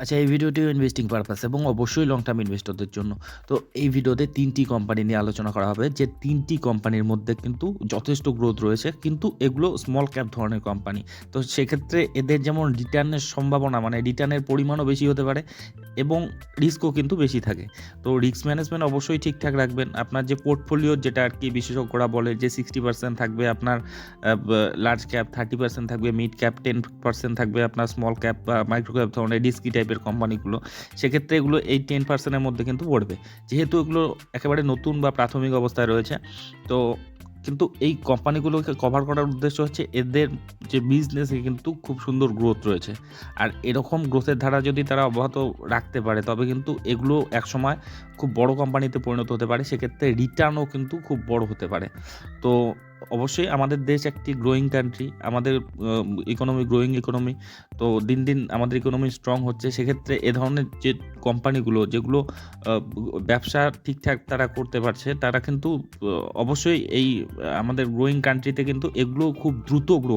আচ্ছা এই ভিডিওটিও investing purpose এবং অবশ্যই লং টার্ম ইনভেস্টরদের জন্য। তো এই ভিডিওতে তিনটি কোম্পানি নিয়ে আলোচনা করা হবে। যে তিনটি কোম্পানির মধ্যে কিন্তু যথেষ্ট গ্রোথ রয়েছে, কিন্তু এগুলো স্মল ক্যাপ ধরনের কোম্পানি তো সেক্ষেত্রে এদের যেমন রিটার্নের সম্ভাবনা মানে রিটার্নের পরিমাণও বেশি হতে পারে এবং রিস্কও কিন্তু বেশি থাকে। তো রিস্ক ম্যানেজমেন্ট অবশ্যই ঠিকঠাক রাখবেন। আপনার যে পোর্টফোলিও যেটা আর কি বিশেষজ্ঞরা বলে যে সিক্সটি পার্সেন্ট থাকবে আপনার লার্জ ক্যাপ থার্টি পার্সেন্ট থাকবে মিড ক্যাপ টেন পার্সেন্ট থাকবে আপনার স্মল ক্যাপ বা মাইক্রো ক্যাপ ধরনের রিস্কি টাইপের কোম্পানিগুলো, সেক্ষেত্রে এগুলো এই টেন পার্সেন্টের মধ্যে কিন্তু পড়বে। যেহেতু এগুলো একেবারে নতুন বা প্রাথমিক অবস্থায় রয়েছে, তো কিন্তু এই কোম্পানিগুলোকে কভার করার উদ্দেশ্য হচ্ছে এদের যে বিজনেসে কিন্তু খুব সুন্দর গ্রোথ রয়েছে। আর এরকম গ্রোথের ধারা যদি তারা অব্যাহত রাখতে পারে, তবে কিন্তু এগুলো একসময় খুব বড় কোম্পানিতে পরিণত হতে পারে, সেক্ষেত্রে রিটার্নও কিন্তু খুব বড় হতে পারে। তো অবশ্যই আমাদের দেশ একটি গ্রোয়িং কান্ট্রি আমাদের ইকোনমি গ্রোয়িং ইকোনমি তো দিন দিন আমাদের ইকোনমি স্ট্রং হচ্ছে, সেক্ষেত্রে এ ধরনের যে কোম্পানিগুলো যেগুলো ব্যবসা ঠিকঠাক তারা করতে পারছে, তারা কিন্তু অবশ্যই এই আমাদের গ্রোয়িং কান্ট্রিতে কিন্তু এগুলো খুব দ্রুত গ্রো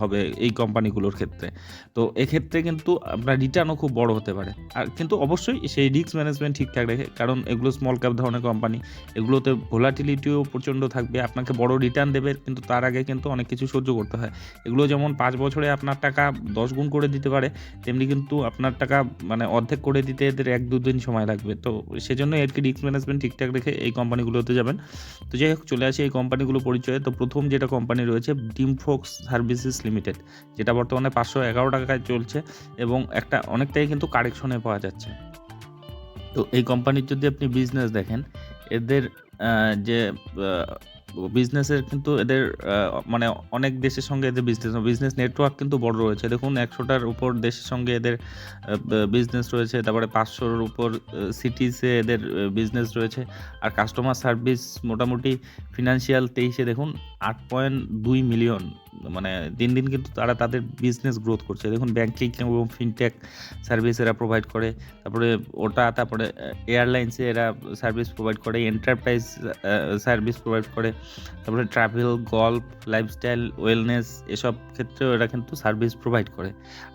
হবে এই কোম্পানিগুলোর ক্ষেত্রে। তো এক্ষেত্রে কিন্তু আপনার রিটার্নও খুব বড় হতে পারে। আর কিন্তু অবশ্যই সেই রিস্ক ম্যানেজমেন্ট ঠিকঠাক রেখে, কারণ এগুলো স্মল ক্যাপ ধরনের কোম্পানি এগুলোতে ভোলাটিলিটিও প্রচণ্ড থাকবে, আপনাকে বড় রিটার্ন দেবে, কিন্তু তার আগে কিন্তু অনেক কিছু সহ্য করতে হয়। এগুলো যেমন পাঁচ বছরে আপনার টাকা দশ গুণ করে দিতে পারে, তেমনি কিন্তু আপনার টাকা মানে অর্ধেক করে দিতে এদের এক দু দিন সময় লাগবে। তো সেজন্য আর কি রিস্ক ম্যানেজমেন্ট ঠিকঠাক রেখে এই কোম্পানিগুলোতে যাবেন? তো যাই হোক, চলে আসি এই কোম্পানিগুলো পরিচয়ে। তো প্রথম যেটা কোম্পানি রয়েছে ডিমফোক্স সার্ভিসেস লিমিটেড যেটা বর্তমানে পাঁচশো এগারো টাকায় চলছে এবং একটা অনেকটাই কিন্তু কারেকশনে পাওয়া যাচ্ছে। তো এই কোম্পানির যদি আপনি বিজনেস দেখেন, এদের যে বিজনেসের কিন্তু এদের মানে অনেক দেশের সঙ্গে এদের বিজনেস বিজনেস নেটওয়ার্ক কিন্তু বড় রয়েছে। দেখুন, একশোটার উপর দেশের সঙ্গে এদের বিজনেস রয়েছে। তারপরে পাঁচশোর উপর সিটিসে এদের বিজনেস রয়েছে। আর কাস্টমার সার্ভিস মোটামুটি ফিনান্সিয়াল তেইশে দেখুন, আট পয়েন্ট দুই মিলিয়ন মানে দিন দিন কিন্তু তারা তাদের বিজনেস গ্রোথ করছে। দেখুন ব্যাংকিং এবং ফিনটেক সার্ভিস এরা প্রোভাইড করে, তারপরে ওটা, তারপরে এয়ারলাইন্সে এরা সার্ভিস প্রোভাইড করে এন্টারপ্রাইজ সার্ভিস প্রোভাইড করে, তারপরে ট্রাভেল গল্ফ লাইফস্টাইল ওয়েলনেস এসব ক্ষেত্রেও এরা কিন্তু সার্ভিস প্রোভাইড করে।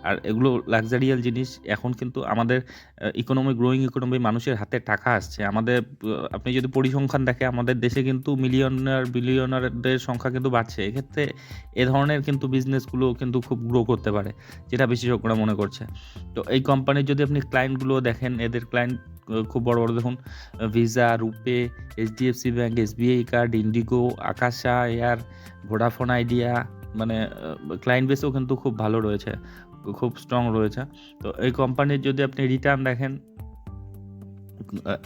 আর এগুলো লাক্সারিয়াল জিনিস, এখন কিন্তু আমাদের ইকোনমি গ্রোয়িং ইকোনমি মানুষের হাতে টাকা আসছে। আমাদের আপনি যদি পরিসংখ্যান দেখে, আমাদের দেশে কিন্তু মিলিয়নার বিলিয়নারদের সংখ্যা কিন্তু বাড়ছে। এক্ষেত্রে এ ধরনের কিন্তু বিজনেসগুলো কিন্তু খুব গ্রো করতে পারে, যেটা বিশেষজ্ঞরা মনে করছে। তো এই কোম্পানির যদি আপনি ক্লায়েন্টগুলো দেখেন, এদের ক্লায়েন্ট খুব বড় বড় দেখুন Visa RuPay HDFC bank SBI card IndiGo Akasa air Vodafone Idea মানে ক্লায়েন্ট বেসও কিন্তু খুব ভালো রয়েছে, খুব স্ট্রং রয়েছে। তো এই কোম্পানির যদি আপনি রিটার্ন দেখেন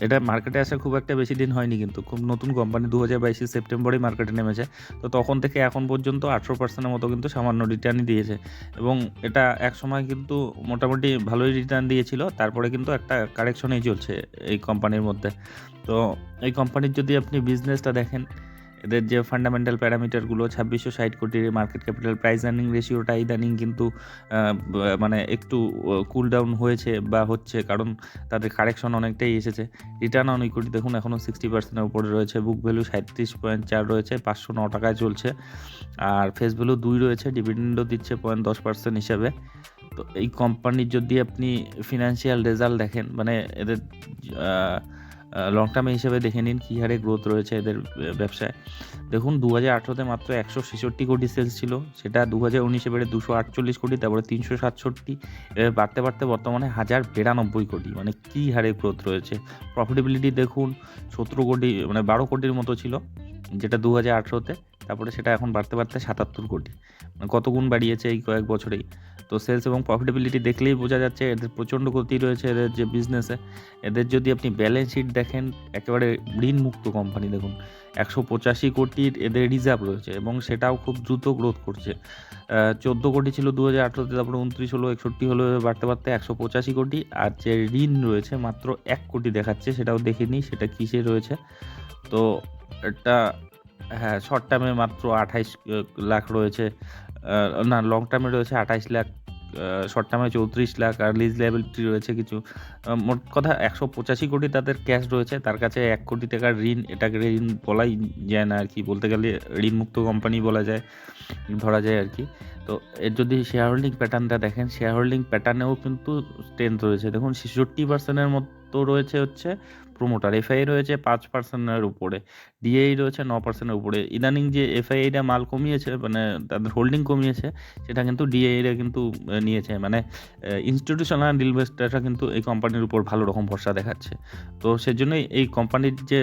এটা মার্কেটে আসা খুব একটা বেশি দিন হয়নি কিন্তু। খুব নতুন কোম্পানি দু হাজার বাইশে সেপ্টেম্বরেই মার্কেটে নেমেছে। তো তখন থেকে এখন পর্যন্ত আঠেরো পার্সেন্টের মতো কিন্তু সামান্য রিটার্নই দিয়েছে। এবং এটা এক সময় কিন্তু মোটামুটি ভালোই রিটার্ন দিয়েছিল। তারপরে কিন্তু একটা কারেকশনেই চলছে এই কোম্পানির মধ্যে। তো এই কোম্পানির যদি আপনি বিজনেসটা দেখেন এদের যে ফান্ডামেন্টাল প্যারামিটারগুলো ছাব্বিশশো ষাট কোটির মার্কেট ক্যাপিটাল প্রাইস আর্নিং রেশিওটা ইদানিং কিন্তু মানে একটু কুল ডাউন হয়েছে বা হচ্ছে, কারণ তাদের কারেকশন অনেকটাই এসেছে। রিটার্ন অন ইকুইটি দেখুন এখনও সিক্সটি পার্সেন্টের উপরে রয়েছে বুক ভ্যালু সাঁত্রিশ পয়েন্ট চার রয়েছে, পাঁচশো ন টাকায় চলছে। আর ফেস ভ্যালু দুই রয়েছে ডিভিডেন্ডও দিচ্ছে পয়েন্ট দশ পার্সেন্ট হিসাবে। তো এই কোম্পানির যদি আপনি ফিনান্সিয়াল রেজাল্ট দেখেন মানে এদের লং টার্মে হিসেবে দেখে নিন কী হারে গ্রোথ রয়েছে এদের ব্যবসায়। দেখুন দু হাজার আঠেরোতে মাত্র একশো ছেষট্টি কোটি সেলস ছিল। সেটা দু হাজার উনিশে বেড়ে দুশো আটচল্লিশ কোটি, তারপরে তিনশো সাতষট্টি বাড়তে বাড়তে বর্তমানে হাজার বিরানব্বই কোটি। মানে কী হারে গ্রোথ রয়েছে? প্রফিটেবিলিটি দেখুন, সতেরো কোটি মানে বারো কোটির মতো ছিল, যেটা দু হাজার আঠেরোতে তারপরে সেটা এখন বাড়তে বাড়তে সাতাত্তর কোটি। মানে কত গুণ বাড়িয়েছে এই কয়েক বছরেই। তো সেলস এবং প্রফিটেবিলিটি দেখলেই বোঝা যাচ্ছে এদের প্রচণ্ড গতি রয়েছে, এদের যে বিজনেসে এদের যদি আপনি ব্যালেন্স শিট দেখেন, একেবারে ঋণমুক্ত কোম্পানি দেখুন, একশো পঁচাশি কোটির এদের রিজার্ভ রয়েছে এবং সেটাও খুব দ্রুত গ্রোথ করছে। চোদ্দ কোটি ছিল দু হাজার আঠেরোতে, তারপরে উনত্রিশ হলো, একষট্টি হলো বাড়তে বাড়তে একশো পঁচাশি কোটি। আর যে ঋণ রয়েছে, মাত্র এক কোটি দেখাচ্ছে, সেটাও দেখে নিই সেটা কিসে রয়েছে? তো এটা হ্যাঁ শর্ট টার্মে মাত্র আঠাইশ লাখ রয়েছে। না লং টার্মে রয়েছে আঠাইশ লাখ শর্ট টার্মে চৌত্রিশ লাখ, আর লিজ লাইবিলিটি রয়েছে কিছু। মোট কথা একশো পঁচাশি কোটি তাদের ক্যাশ রয়েছে, তার কাছে এক কোটি টাকার ঋণ, এটাকে ঋণ বলাই যায় না আর কি, বলতে গেলে ঋণমুক্ত কোম্পানি বলা যায়, ধরা যায় আর কি। তো এর যদি শেয়ার হোল্ডিং প্যাটার্নটা দেখেন শেয়ার হোল্ডিং প্যাটার্নেও কিন্তু স্ট্রেংথ রয়েছে। দেখুন, ছেষট্টি পার্সেন্টের মতো রয়েছে হচ্ছে প্রোমোটার এফআই রয়েছে পাঁচ পার্সেন্টের উপরে ডিআই রয়েছে ন পার্সেন্টের উপরে। ইদানিং যে এফআইআইটা মাল কমিয়েছে মানে তাদের হোল্ডিং কমিয়েছে, সেটা কিন্তু ডিআইরা কিন্তু নিয়েছে। মানে ইনস্টিটিউশনাল ইনভেস্টাররা কিন্তু এই কোম্পানির উপর ভালো রকম ভরসা দেখাচ্ছে। তো সেজন্যই এই কোম্পানির যে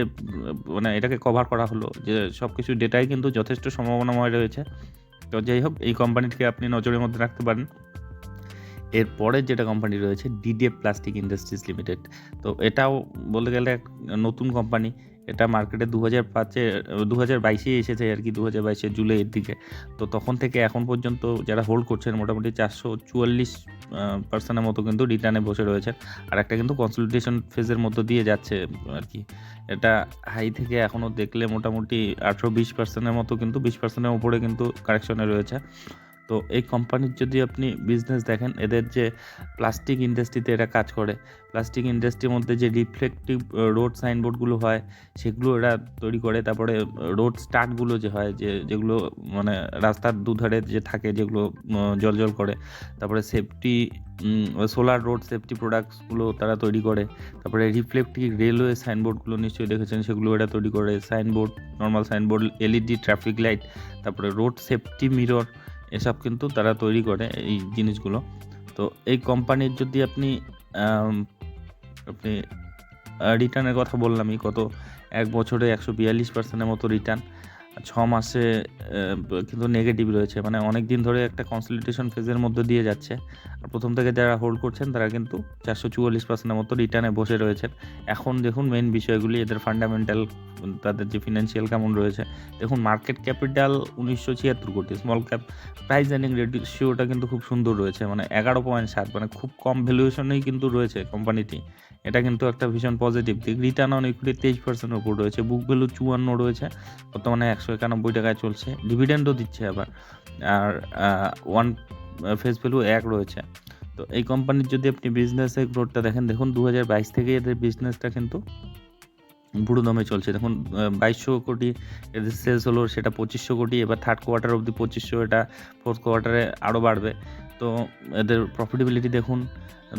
মানে এটাকে কভার করা হলো, যে সব কিছু ডেটাই কিন্তু যথেষ্ট সম্ভাবনাময় রয়েছে। তো যাই হোক, এই কোম্পানিটিকে আপনি নজরের মধ্যে রাখতে পারেন। এরপরে যেটা কোম্পানি রয়েছে ডিডিএফ প্লাস্টিক ইন্ডাস্ট্রিজ লিমিটেড তো এটাও বলতে গেলে এক নতুন কোম্পানি এটা মার্কেটে দু হাজার পাঁচে দু হাজার বাইশে এসেছে আর কি দু হাজার বাইশের জুলাইয়ের দিকে। তো তখন থেকে এখন পর্যন্ত যারা হোল্ড করছেন, মোটামুটি চারশো চুয়াল্লিশ পার্সেন্টের মতো কিন্তু রিটার্নে বসে রয়েছে আর একটা কিন্তু কনসলিডেশন ফেজের মধ্য দিয়ে যাচ্ছে আর কি। এটা হাই থেকে এখনও দেখলে মোটামুটি আঠেরো বিশ পার্সেন্টের মতো কিন্তু, বিশ পার্সেন্টের উপরে কিন্তু কারেকশনে রয়েছে। তো এই কোম্পানির যদি আপনি বিজনেস দেখেন, এদের যে প্লাস্টিক ইন্ডাস্ট্রিতে এরা কাজ করে। প্লাস্টিক ইন্ডাস্ট্রির মধ্যে যে রিফ্লেকটিভ রোড সাইনবোর্ডগুলো হয়, সেগুলো এরা তৈরি করে। তারপরে রোড স্টার্টগুলো যে হয়, যে, যেগুলো মানে রাস্তার দুধারে যে থাকে, যেগুলো জল জল করে। তারপরে সেফটি সোলার রোড সেফটি প্রোডাক্টসগুলো তারা তৈরি করে। তারপরে রিফ্লেক্টিভ রেলওয়ে সাইনবোর্ডগুলো নিশ্চয়ই দেখেছেন, সেগুলো এরা তৈরি করে। Signboard normal signboard LED traffic light তারপরে রোড সেফটি মিরর এসব কিন্তু তারা তৈরি করে এই জিনিসগুলো। তো এই কোম্পানির যদি আপনি আপনি রিটার্নের কথা বললামই, কত এক বছরে একশো বিয়াল্লিশ পার্সেন্টের মতো রিটার্ন ছ মাসে কিন্তু নেগেটিভ রয়েছে। মানে অনেক দিন ধরে একটা কনসলিডেশন ফেজের মধ্যে দিয়ে যাচ্ছে। আর প্রথম থেকে যারা হোল্ড করছেন, তারা কিন্তু চারশো চুয়াল্লিশ পার্সেন্টের মতো রিটার্নে বসে রয়েছেন। এখন দেখুন মেন বিষয়গুলি, এদের ফান্ডামেন্টাল তাদের যে ফিনান্সিয়াল কেমন রয়েছে। দেখুন মার্কেট ক্যাপিটাল উনিশশো ছিয়াত্তর কোটি স্মল ক্যাপ প্রাইস আর্নিং রেডিওটা কিন্তু খুব সুন্দর রয়েছে। মানে এগারো পয়েন্ট সাত মানে খুব কম ভ্যালুয়েশনেই কিন্তু রয়েছে কোম্পানিটি এটা কিন্তু একটা ভীষণ পজিটিভ দিক। রিটার্ন অন ইকুইটি তেইশ পার্সেন্টের উপর রয়েছে বুক ভ্যালু চুয়ান্ন রয়েছে, বর্তমানে একশো একানব্বই টাকায় চলছে ডিভিডেন্ডও দিচ্ছে আবার, আর ওয়ান ফেস ভ্যালু এক রয়েছে। তো এই কোম্পানির যদি আপনি বিজনেসের গ্রোথটা দেখেন, দেখুন দু হাজার বাইশ থেকে এদের বিজনেসটা কিন্তু বুড়ো দমে চলছে। দেখুন বাইশশো কোটি এদের সেলস হলো, সেটা পঁচিশশো কোটি, এবার থার্ড কোয়ার্টার অবধি পঁচিশশো, এটা ফোর্থ কোয়ার্টারে আরও বাড়বে। তো এদের প্রফিটেবিলিটি দেখুন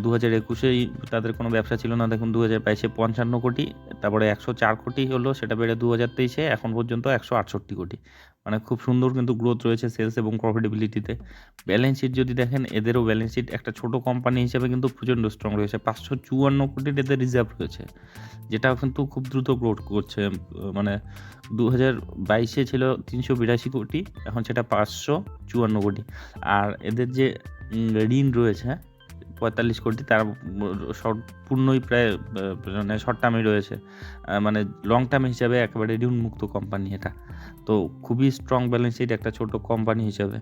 দু হাজার একুশেই তাদের কোনো ব্যবসা ছিল না। দেখুন দু হাজার বাইশে পঞ্চান্ন কোটি, তারপরে একশো চার কোটি হলো, সেটা বেড়ে দু হাজার তেইশে, এখন পর্যন্ত একশো আটষট্টি কোটি। মানে খুব সুন্দর কিন্তু গ্রোথ রয়েছে সেলস এবং প্রফিটেবিলিটিতে ব্যালেন্স শিট যদি দেখেন, এদেরও ব্যালেন্স শিট একটা ছোট কোম্পানি হিসেবে কিন্তু প্রচণ্ড স্ট্রং রয়েছে। পাঁচশো চুয়ান্ন কোটির এদের রিজার্ভ রয়েছে যেটা কিন্তু খুব দ্রুত গ্রোথ করছে। মানে দু হাজার বাইশে ছিল তিনশো বিরাশি কোটি, এখন সেটা পাঁচশো চুয়ান্ন কোটি। আর এদের যে ঋণ রয়েছে পঁয়তাল্লিশ কোটি, তার শর্ট পূর্ণই প্রায় মানে শর্ট টার্মেই রয়েছে। মানে লং টার্ম হিসাবে একেবারে ঋণমুক্ত কোম্পানি এটা। তো খুবই স্ট্রং ব্যালেন্স শিট একটা ছোট কোম্পানি হিসাবে।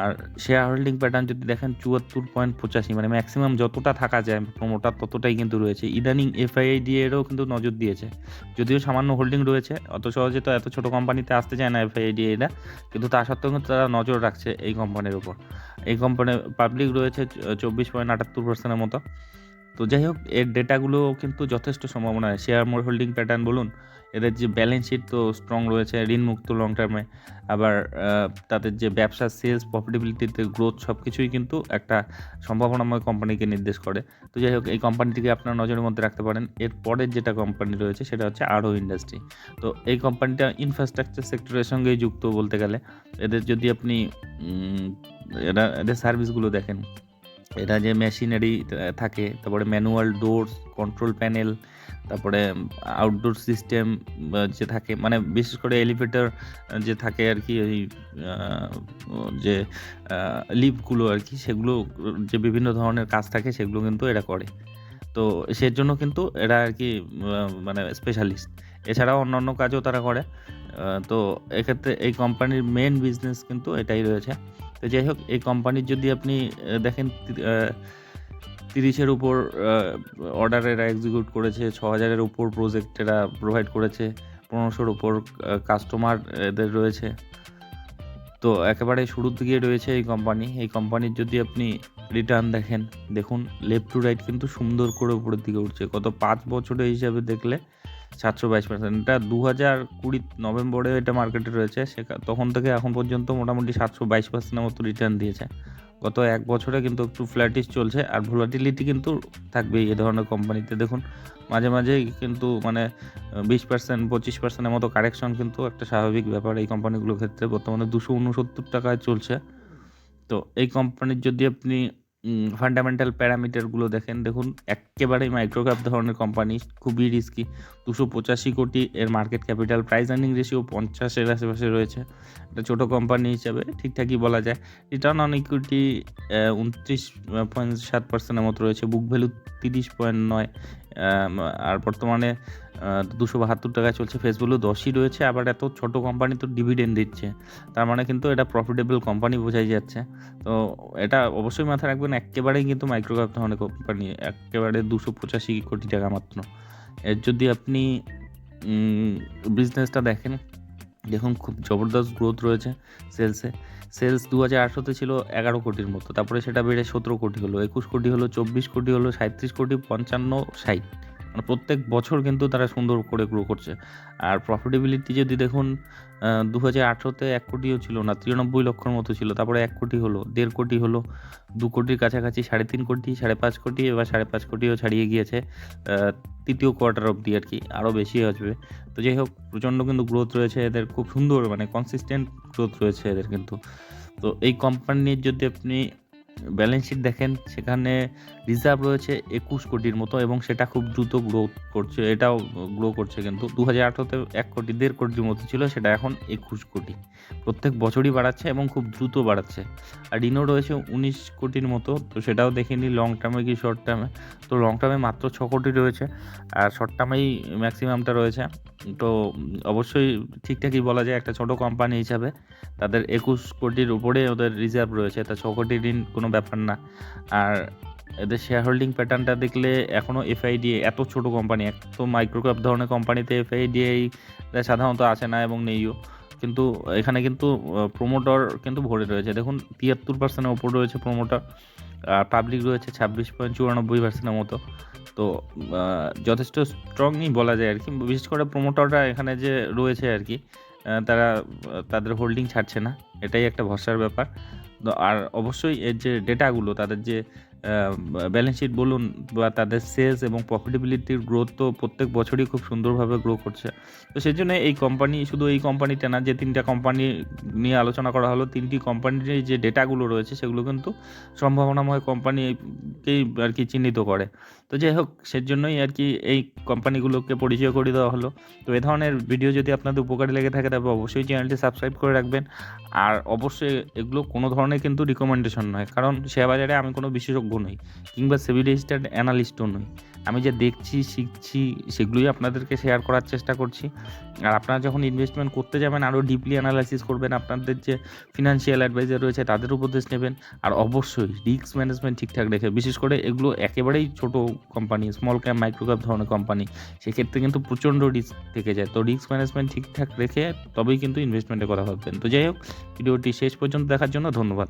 আর শেয়ার হোল্ডিং প্যাটার্ন যদি দেখেন চুয়াত্তর পয়েন্ট পঁচাশি মানে ম্যাক্সিমাম যতটা থাকা যায় প্রোমোটার ততটাই কিন্তু রয়েছে। ইদানিং এফআইআইডি এরও কিন্তু নজর দিয়েছে। যদিও সামান্য হোল্ডিং রয়েছে, অত সহজে তো এত ছোট কোম্পানিতে আসতে চায় না এফআইআইডি এরা, কিন্তু তা সত্ত্বেও কিন্তু তারা নজর রাখছে এই কোম্পানির উপর। এই কোম্পানির পাবলিক রয়েছে চব্বিশ পয়েন্ট আটাত্তর পার্সেন্টের মতো। তো যাই হোক, এর ডেটাগুলো কিন্তু যথেষ্ট সম্ভাবনা। শেয়ার মোর হোল্ডিং প্যাটার্ন বলুন এদের যে ব্যালেন্স শিট তো স্ট্রং রয়েছে, ঋণমুক্ত লং টার্মে আবার তাদের যে ব্যবসা সেলস প্রফিটেবিলিটিতে গ্রোথ সব কিছুই কিন্তু একটা সম্ভাবনাময় কোম্পানিকে নির্দেশ করে। তো যাই হোক, এই কোম্পানিটিকে আপনার নজরের মধ্যে রাখতে পারেন। এর পরের যেটা কোম্পানি রয়েছে, সেটা হচ্ছে আরও ইন্ডাস্ট্রি তো এই কোম্পানিটা ইনফ্রাস্ট্রাকচার সেক্টরের সঙ্গেই যুক্ত বলতে গেলে, এদের যদি আপনি এরা, এদের সার্ভিসগুলো দেখেন এটা যে মেশিনারি থাকে, তারপরে ম্যানুয়াল ডোরস কন্ট্রোল প্যানেল তারপরে আউটডোর সিস্টেম যে থাকে মানে বিশেষ করে এলিভেটর যে থাকে আর কি, ওই যে লিপগুলো আর কি, সেগুলো, যে বিভিন্ন ধরনের কাজ থাকে, সেগুলো কিন্তু এরা করে। তো সের জন্য কিন্তু এরা আর কি মানে স্পেশালিস্ট এছাড়াও অন্যান্য কাজও তারা করে। তো এক্ষেত্রে এই কোম্পানির মেন বিজনেস কিন্তু এটাই রয়েছে। তো যাই হোক, এই কোম্পানির যদি আপনি দেখেন তিরিশের উপর অর্ডার এরা এক্সিকিউট করেছে ছ হাজারের উপর প্রজেক্ট এরা প্রোভাইড করেছে, পনেরোশোর উপর কাস্টমার এদের রয়েছে। তো একেবারে শুরুর দিকে রয়েছে এই কোম্পানি এই কোম্পানির যদি আপনি রিটার্ন দেখেন, দেখুন লেফট টু রাইট কিন্তু সুন্দর করে উপরের দিকে উঠছে। গত পাঁচ বছরে হিসাবে দেখলে সাতশো বাইশ পার্সেন্ট এটা দু হাজার কুড়ি নভেম্বরে এটা মার্কেটে রয়েছে। সেটা তখন থেকে এখন পর্যন্ত মোটামুটি সাতশো বাইশ পার্সেন্টের মতো রিটার্ন দিয়েছে। গত এক বছরে কিন্তু একটু ফ্ল্যাটিশ চলছে আর ভোলাটিলিটি কিন্তু থাকবেই এ ধরনের কোম্পানিতে দেখুন, মাঝে মাঝেই কিন্তু মানে বিশ পার্সেন্ট পঁচিশ পার্সেন্টের মতো কারেকশন কিন্তু একটা স্বাভাবিক ব্যাপার এই কোম্পানিগুলোর ক্ষেত্রে। বর্তমানে দুশো উনসত্তর টাকায় চলছে। তো এই কোম্পানির যদি আপনি ফান্ডামেন্টাল প্যারামিটারগুলো দেখেন, দেখুন, একেবারেই মাইক্রোক্যাপ ধরনের কোম্পানি খুবই রিস্কি দুশো পঁচাশি কোটি এর market capital price earning ratio পঞ্চাশের আশেপাশে রয়েছে। একটা ছোটো কোম্পানি হিসাবে ঠিকঠাকই বলা যায়। রিটার্ন অন ইকুইটি উনত্রিশ পয়েন্ট সাত পার্সেন্টের মতো রয়েছে। বুক ভ্যালু তিরিশ পয়েন্ট নয় আর বর্তমানে দুশো বাহাত্তর টাকায় চলছে। ফেস ভ্যালু দশই রয়েছে, আবার এত ছোট কোম্পানি তো ডিভিডেন্ড দিচ্ছে। তার মানে কিন্তু এটা প্রফিটেবল কোম্পানি বোঝাই যাচ্ছে। তো এটা অবশ্যই মাথায় রাখবেন, একেবারেই কিন্তু মাইক্রোক্যাপ ধরনের কোম্পানি একেবারে দুশো পঁচাশি কোটি টাকা মাত্র। এর যদি আপনি বিজনেসটা দেখেন, দেখুন খুব জবরদস্ত গ্রোথ রয়েছে সেলসে সেলস দু হাজার আঠারোতে ছিল এগারো কোটির মতো, তারপরে সেটা বেড়ে সতেরো কোটি হলো, একুশ কোটি হলো, চব্বিশ কোটি হলো সাঁত্রিশ কোটি, পঞ্চান্ন, ষাট। মানে প্রত্যেক বছর কিন্তু তারা সুন্দর করে গ্রো করছে। আর প্রফিটেবিলিটি যদি দেখুন দু হাজার আঠেরোতে এক কোটিও ছিল না, তিরানব্বই লক্ষর মতো ছিল, তারপরে এক কোটি হলো, দেড় কোটি হলো, দু কোটির কাছাকাছি সাড়ে তিন কোটি, সাড়ে পাঁচ কোটি, এবার সাড়ে পাঁচ কোটিও ছাড়িয়ে গিয়েছে তৃতীয় কোয়ার্টার অবধি আর কি, আরও বেশি আসবে। তো যাই হোক, প্রচণ্ড কিন্তু গ্রোথ রয়েছে এদের, খুব সুন্দর মানে কনসিস্টেন্ট গ্রোথ রয়েছে এদের কিন্তু। তো এই কোম্পানির যদি আপনি ব্যালেন্স শিট দেখেন, সেখানে রিজার্ভ রয়েছে একুশ কোটির মতো এবং সেটা খুব দ্রুত গ্রো করছে, এটাও গ্রো করছে কিন্তু। দু হাজার আঠারোতে এক কোটি, দেড় কোটির মতো ছিল, সেটা এখন একুশ কোটি। প্রত্যেক বছরই বাড়াচ্ছে এবং খুব দ্রুত বাড়াচ্ছে। আর ঋণও রয়েছে উনিশ কোটির মতো, তো সেটাও দেখে নিই লং টার্মে কি শর্ট টার্মে তো লং টার্মে মাত্র ছ কোটি রয়েছে, আর শর্ট টার্মেই ম্যাক্সিমামটা রয়েছে। তো অবশ্যই ঠিকঠাকই বলা যায়, একটা ছোট কোম্পানি হিসাবে তাদের একুশ কোটির উপরে ওদের রিজার্ভ রয়েছে, তা ছ কোটি ঋণ কোনো ব্যাপার না। আর এদের শেয়ার হোল্ডিং প্যাটার্নটা দেখলে এখনও এফআইডি এত ছোট কোম্পানি এত মাইক্রোক্যাপ ধরনের কোম্পানিতে এফআইডিআই সাধারণত আসে না এবং নেইও। কিন্তু এখানে কিন্তু প্রোমোটর কিন্তু ভরে রয়েছে। দেখুন, তিয়াত্তর পার্সেন্টের ওপর রয়েছে প্রোমোটর আর পাবলিক রয়েছে ছাব্বিশ পয়েন্ট চুরানব্বই পার্সেন্টের মতো। তো যথেষ্ট স্ট্রংই বলা যায় আর কি। বিশেষ করে প্রোমোটররা এখানে যে রয়েছে আর কি তারা, তাদের হোল্ডিং ছাড়ছে না। এটাই একটা ভরসার ব্যাপার। আর অবশ্যই এর যে ডেটাগুলো, তাদের যে ব্যালেন্স শিট বলুন বা তাদের সেলস এবং প্রফিটেবিলিটির গ্রোথ তো প্রত্যেক বছরই খুব সুন্দরভাবে গ্রো করছে। তো সেই জন্য এই কোম্পানি শুধু এই কোম্পানিটা না, যে তিনটা কোম্পানি নিয়ে আলোচনা করা হলো, তিনটি কোম্পানির যে ডেটাগুলো রয়েছে, সেগুলো কিন্তু সম্ভাবনাময় কোম্পানিকেই আর কি চিহ্নিত করে। তো যাই হোক সেজন্যই আর কি এই কোম্পানিগুলোকে পরিচয় করে দেওয়া হলো। তো এ ধরনের ভিডিও যদি আপনাদের উপকারী লেগে থাকে, তবে অবশ্যই চ্যানেলটি সাবস্ক্রাইব করে রাখবেন। আর অবশ্যই এগুলো কোনো ধরনের কিন্তু রিকমেন্ডেশন নয়। কারণ শেয়ার বাজারে আমি কোনো বিশেষজ্ঞ নই, কিংবা সিভিল রেজিস্টার্ড অ্যানালিস্টও নই। আমি যে দেখছি, শিখছি, সেগুলোই আপনাদেরকে শেয়ার করার চেষ্টা করছি। আর আপনারা যখন ইনভেস্টমেন্ট করতে যাবেন, আরও ডিপলি অ্যানালাইসিস করবেন, আপনাদের যে ফিনান্সিয়াল অ্যাডভাইজার রয়েছে, তাদের উপদেশ নেবেন। আর অবশ্যই রিস্ক ম্যানেজমেন্ট ঠিকঠাক রেখে, বিশেষ করে এগুলো একেবারেই ছোট company small cap micro cap ধরনের কোম্পানি সেক্ষেত্রে কিন্তু প্রচণ্ড রিস্ক থেকে যায়। তো রিস্ক ম্যানেজমেন্ট ঠিকঠাক রেখে, তবেই কিন্তু ইনভেস্টমেন্টের কথা ভাববেন। তো যাই হোক, ভিডিওটি শেষ পর্যন্ত দেখার জন্য ধন্যবাদ।